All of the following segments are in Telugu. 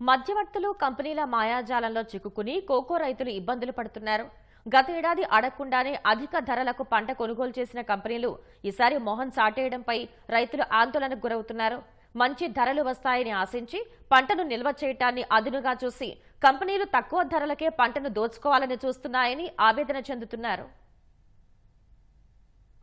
మధ్యవర్తులు కంపెనీల మాయాజాలంలో చిక్కుకుని కోకో రైతులు ఇబ్బందులు పడుతున్నారు. గత ఏడాది అడగకుండానే అధిక ధరలకు పంట కొనుగోలు చేసిన కంపెనీలు ఈసారి మొహం చాటేయడంపై రైతులు ఆందోళనకు గురవుతున్నారు. మంచి ధరలు వస్తాయని ఆశించి పంటను నిల్వ చేయటాన్ని అదునుగా చూసి కంపెనీలు తక్కువ ధరలకే పంటను దోచుకోవాలని చూస్తున్నాయని ఆవేదన చెందుతున్నారు.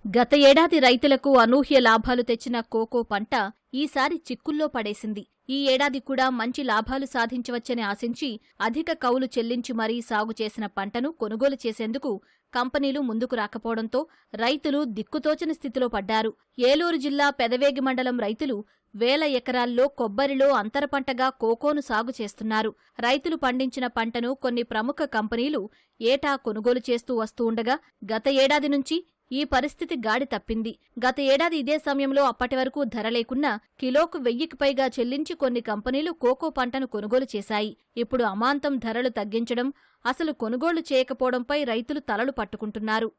గత ఏడాది రైతులకు అనూహ్య లాభాలు తెచ్చిన కోకో పంట ఈసారి చిక్కుల్లో పడేసింది. ఈ ఏడాది కూడా మంచి లాభాలు సాధించవచ్చని ఆశించి అధిక కౌలు చెల్లించి మరీ సాగు చేసిన పంటను కొనుగోలు చేసేందుకు కంపెనీలు ముందుకు రాకపోవడంతో రైతులు దిక్కుతోచని స్థితిలో పడ్డారు. ఏలూరు జిల్లా పెదవేగి మండలం రైతులు వేల ఎకరాల్లో కొబ్బరిలో అంతర పంటగా కోకోను సాగు చేస్తున్నారు. రైతులు పండించిన పంటను కొన్ని ప్రముఖ కంపెనీలు ఏటా కొనుగోలు చేస్తూ వస్తూ ఉండగా గత ఏడాది నుంచి ఈ పరిస్థితి గాడి తప్పింది. గత ఏడాది ఇదే సమయంలో అప్పటి వరకు ధర లేకున్నా కిలోకు వెయ్యికి పైగా చెల్లించి కొన్ని కంపెనీలు కోకో పంటను కొనుగోలు చేశాయి. ఇప్పుడు అమాంతం ధరలు తగ్గించడం అసలు కొనుగోలు చేయకపోవడంపై రైతులు తలలు పట్టుకుంటున్నారు.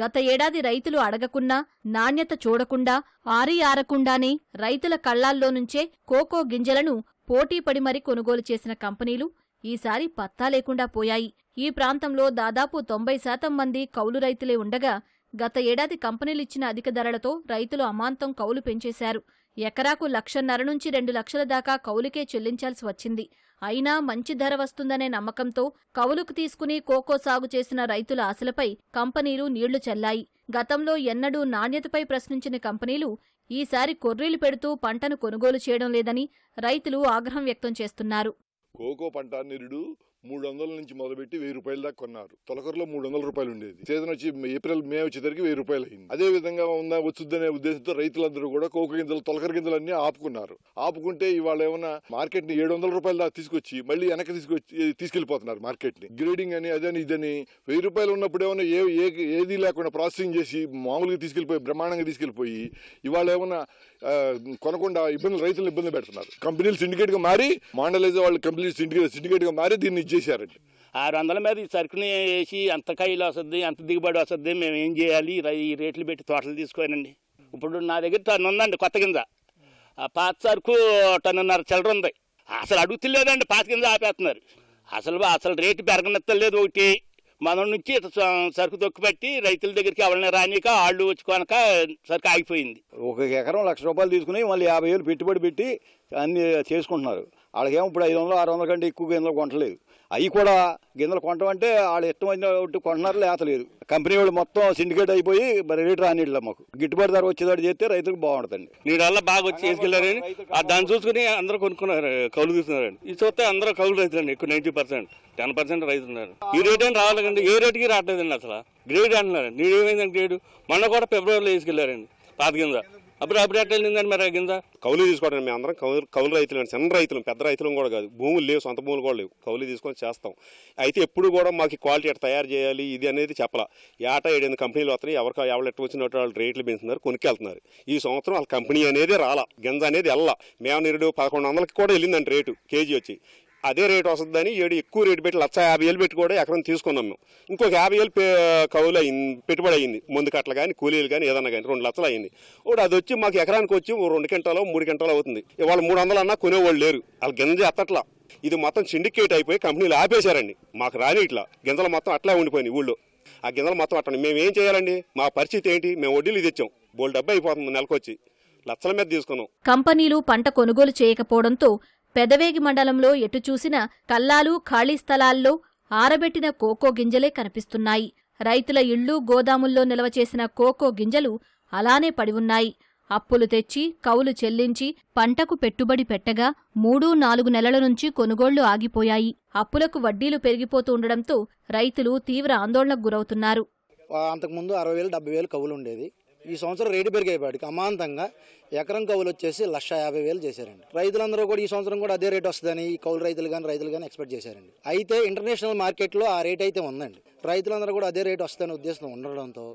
గత ఏడాది రైతులు అడగకున్నా నాణ్యత చూడకుండా ఆరి ఆరకుండానే రైతుల కళ్ళాల్లో నుంచే కోకో గింజలను పోటీపడి మరీ కొనుగోలు చేసిన కంపెనీలు ఈసారి పత్తా లేకుండా పోయాయి. ఈ ప్రాంతంలో దాదాపు తొంభై శాతం మంది కౌలు రైతులే ఉండగా గత ఏడాది కంపెనీలిచ్చిన అధిక ధరలతో రైతులు అమాంతం కౌలు పెంచేశారు. ఎకరాకు లక్షన్నర నుంచి రెండు లక్షల దాకా కౌలుకే చెల్లించాల్సి వచ్చింది. అయినా మంచి ధర వస్తుందనే నమ్మకంతో కవులుకు తీసుకుని కోకో సాగు చేసిన రైతుల ఆశలపై కంపెనీలు నీళ్ళు చల్లాయి. గతంలో ఎన్నడూ నాణ్యతపై ప్రశ్నించిన కంపెనీలు ఈసారి కొర్రీలు పెడుతూ పంటను కొనుగోలు చేయడం లేదని రైతులు ఆగ్రహం వ్యక్తం చేస్తున్నారు. కోకో పంట నిరుడు మూడు వందల నుంచి మొదలుపెట్టి వెయ్యి రూపాయల దాకా కొన్నారు. తొలకరలో మూడు వందల రూపాయలు ఉండేది. సీజన్ వచ్చి ఏప్రిల్ మే వచ్చేసరికి వెయ్యి రూపాయలు అయింది. అదే విధంగా ఉందా వచ్చుద్దనే ఉద్దేశంతో రైతులందరూ కూడా కోకో గింజలు తొలకర అన్ని ఆపుకున్నారు. ఆపుకుంటే ఇవాళ ఏమైనా మార్కెట్ని ఏడు వందల రూపాయల దాకా తీసుకొచ్చి మళ్ళీ వెనక్కి తీసుకొచ్చి తీసుకెళ్ళిపోతున్నారు మార్కెట్ని గ్రేడింగ్ అని అదని ఇదని. వెయ్యి రూపాయలు ఉన్నప్పుడు ఏమైనా ఏ ఏది లేకుండా ప్రాసెసింగ్ చేసి మామూలుగా తీసుకెళ్ళిపోయి బ్రహ్మాండంగా తీసుకెళ్ళిపోయి ఇవాళ ఏమైనా కొనకుండా ఇబ్బందులు రైతులను ఇబ్బంది పెడుతున్నారు. కంపెనీలు సిండికేట్గా మారి మాండలైజ్ వాళ్ళు కంపెనీలు సిండికేట్ సిండికేట్గా మారి దీన్ని ఇచ్చేసారండి ఆరు వందల మీద ఈ సరుకుని వేసి ఎంత కాయలు వస్తుంది ఎంత దిగుబడి వస్తుంది మేము ఏం చేయాలి? ఈ రేట్లు పెట్టి తోటలు తీసుకోనండి. ఇప్పుడు నా దగ్గర టన్ను ఉందండి కొత్త గింజ. ఆ పాత సరుకు టన్నున్నర చిల్లర ఉంది. అసలు అడుగుతలేదండి పాత గింజ ఆపేస్తున్నారు. అసలు అసలు రేటు పెరగనెత్తలేదు ఒకటి. మన నుంచి సరుకు తొక్కుపెట్టి రైతుల దగ్గరికి ఎవరిని రానిక వాళ్ళు వచ్చి కొనక సరుకు ఆగిపోయింది. ఒక ఎకరం లక్ష రూపాయలు తీసుకుని మళ్ళీ యాభై వేలు పెట్టుబడి పెట్టి అన్ని చేసుకుంటున్నారు. వాళ్ళకేమో ఇప్పుడు ఐదు వందలు ఆరు వందల కంటే ఎక్కువ గింజలు కొనట్లేదు. అవి కూడా గింజలు కొనటం అంటే వాళ్ళు ఇష్టమైన కొంటున్నారు లేతలేదు. కంపెనీ వాళ్ళు మొత్తం సిండికేట్ అయిపోయి మరి రేటు రానిట్లే మాకు. గిట్టుబాటు ధర వచ్చేదాడు చేస్తే రైతులకు బాగుంటుందండి. నీళ్ళ వల్ల బాగా వచ్చి వేసుకెళ్ళారని ఆ దాన్ని చూసుకుని అందరూ కొనుక్కున్నారు కౌలు తీసుకున్నారండి ఇది చూస్తే అందరూ కౌలు రైతులండి ఎక్కువ నైన్టీ పర్సెంట్ టెన్ పర్సెంట్ రైతులు ఉన్నారు. ఈ రేట్ ఏం రావాలండి ఏ రేటుకి రావట్లేదండి అసలు. గ్రేడ్ అంటున్నారు నీడు ఏమైందండి గ్రేడ్? మొన్న కూడా ఫిబ్రవరిలో వేసుకెళ్ళారండి పాత గింజ. అప్పుడు అప్పుడు మరి కింద కౌలు తీసుకోవడం మేము అందరం కౌలు కౌలు రైతులు చిన్న రైతులు పెద్ద రైతులు కూడా కాదు. భూములు లేవు సొంత భూములు కూడా లేవు. కౌలు తీసుకొని చేస్తాం. అయితే ఎప్పుడు కూడా మాకు క్వాలిటీ ఎట్లా తయారు చేయాలి ఇది అనేది చెప్పాల. ఏటా ఏడెనిమిది కంపెనీలు వస్తున్నాయి ఎవరికి ఎవరు ఎట్టు వచ్చినట్టు వాళ్ళు రేట్లు పెంచుతున్నారు కొనుక్కెళ్తున్నారు. ఈ సంవత్సరం వాళ్ళ కంపెనీ అనేది రాలా గింజ అనేది వెళ్ళా మేము నిరుడు పదకొండు వందలకి కూడా వెళ్ళిందండి రేటు కేజీ వచ్చి. అదే రేటు వస్తుందని ఏడు ఎక్కువ రేటు పెట్టి లక్ష యాభై వేలు పెట్టి కూడా ఎకరం తీసుకున్నాం మేము. ఇంకొక యాభై వేలు కౌలు అయింది పెట్టుబడి అయింది ముందు కట్టలు కానీ కూలీలు కానీ ఏదన్నా కానీ రెండు లక్షలు అయింది ఇప్పుడు అది వచ్చి మాకు ఎకరానికి వచ్చి రెండు గంటలు మూడు గంటలు అవుతుంది. ఇవాళ మూడు వందలు అన్నా కొనేవాళ్ళు లేరు. వాళ్ళు గింజ ఎత్తట్లా ఇది మొత్తం సిండికేట్ అయిపోయి కంపెనీలు ఆపేశారండి. మాకు రాని ఇట్లా. గింజలు మొత్తం అట్లా ఉండిపోయినాయి ఊళ్ళో. ఆ గింజలు మొత్తం అట్టండి మేము ఏం చేయాలండి? మా పరిస్థితి ఏంటి? మేము వడ్డీలు తెచ్చాం. బోల్ డబ్బు అయిపోతుంది నెలకొచ్చి. లక్షల మీద తీసుకున్నాం. కంపెనీలు పంట కొనుగోలు చేయకపోవడంతో పెదవేగి మండలంలో ఎటు చూసినా కల్లాలు ఖాళీ స్థలాల్లో ఆరబెట్టిన కోకో గింజలే కనిపిస్తున్నాయి. రైతుల ఇళ్ళు గోదాముల్లో నిల్వ చేసిన కోకో గింజలు అలానే పడి ఉన్నాయి. అప్పులు తెచ్చి కౌలు చెల్లించి పంటకు పెట్టుబడి పెట్టగా మూడు నాలుగు నెలల నుంచి కొనుగోళ్ళు ఆగిపోయాయి. అప్పులకు వడ్డీలు పెరిగిపోతూ ఉండడంతో రైతులు తీవ్ర ఆందోళనకు గురవుతున్నారు. అంతకుముందు అరవై వేలు డెబ్బై వేలు కవులు ఉండేది. ఈ సంవత్సరం రేటు పెరిగేపాటికి అమాంతంగా ఎకరం కవులు వచ్చేసి లక్ష యాభై వేలు చేశారండి. రైతులందరూ కూడా ఈ సంవత్సరం కూడా అదే రేట్ వస్తుందని ఈ కౌలు రైతులు కానీ రైతులు కానీ ఎక్స్పెక్ట్ చేశారండి. అయితే ఇంటర్నేషనల్ మార్కెట్లో ఆ రేట్ అయితే ఉందండి. రైతులందరూ కూడా అదే రేట్ వస్తుందనే ఉద్దేశం ఉండడంతో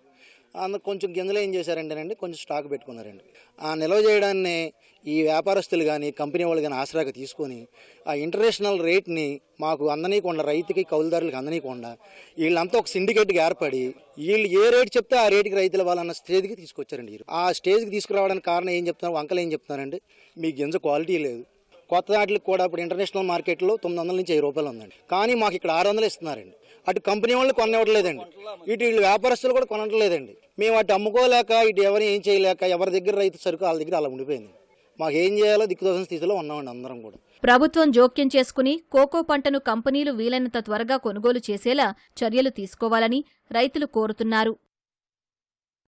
అందుకు కొంచెం గింజలు ఏం చేశారంటేనండి కొంచెం స్టాక్ పెట్టుకున్నారండి. ఆ నిల్వ చేయడాన్ని ఈ వ్యాపారస్తులు కానీ కంపెనీ వాళ్ళు కానీ ఆసరాగా తీసుకొని ఆ ఇంటర్నేషనల్ రేట్ని మాకు అందనీయకుండా రైతుకి కౌలుదారులకు అందనీయకుండా వీళ్ళంతా ఒక సిండికేట్గా ఏర్పడి వీళ్ళు ఏ రేట్ చెప్తే ఆ రేటుకి రైతులు వాళ్ళన్న స్టేజ్కి తీసుకొచ్చారండి ఆ స్టేజ్కి తీసుకురావడానికి కారణం ఏం చెప్తున్నారు వంకలు ఏం చెప్తున్నారండి మీ గింజ క్వాలిటీ లేదు. కొత్త వాటికి కూడా ఇప్పుడు ఇంటర్నేషనల్ మార్కెట్లో తొమ్మిది వందల నుంచి వెయ్యి రూపాయలు ఉందండి. కానీ మాకు ఇక్కడ ఆరు వందలు ఇస్తున్నారండి. అటు కంపెనీ వాళ్ళు కొనివ్వట్లేదండి ఇటు వీళ్ళు వ్యాపారస్తులు కూడా కొనట్లేదండి. మేము అటు అమ్ముకోలేక ఇటు ఎవరు ఏం చేయలేక ఎవరి దగ్గర రైతు సరుకు వాళ్ళ దగ్గర అలా ఉండిపోయింది. మాకు ఏం చేయాలో దిక్కుదోసిన స్థితిలో ఉన్నామండి అందరం కూడా. ప్రభుత్వం జోక్యం చేసుకుని కోకో పంటను కంపెనీలు వీలైనంత త్వరగా కొనుగోలు చేసేలా చర్యలు తీసుకోవాలని రైతులు కోరుతున్నారు.